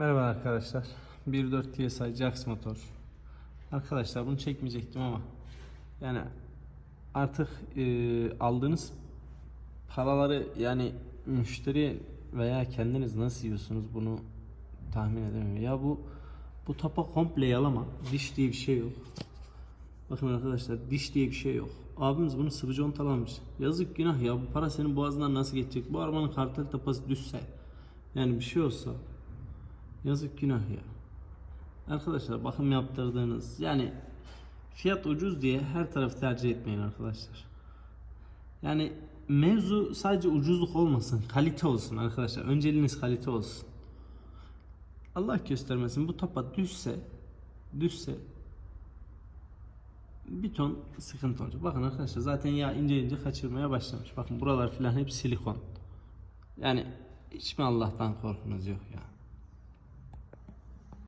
Merhaba arkadaşlar. 1.4 TSI Jax motor. Arkadaşlar bunu çekmeyecektim ama yani artık e, aldığınız paraları yani müşteri veya kendiniz nasıl yiyorsunuz bunu tahmin edemiyorum. Ya bu bu tapa komple yalama. Diş diye bir şey yok. Bakın arkadaşlar diş diye bir şey yok. Abimiz bunu sıvı contalamış. Yazık günah ya bu para senin boğazından nasıl geçecek? Bu arabanın kartel tapası düşse yani bir şey olsa Yazık günah ya. Arkadaşlar bakım yaptırdığınız yani fiyat ucuz diye her tarafı tercih etmeyin arkadaşlar. Yani mevzu sadece ucuzluk olmasın, kalite olsun arkadaşlar. Önceliğiniz kalite olsun. Allah göstermesin bu tapa düşse düşse bir ton sıkıntı olacak. Bakın arkadaşlar zaten yağ ince ince kaçırmaya başlamış. Bakın buralar filan hep silikon. Yani hiç mi Allah'tan korkunuz yok ya?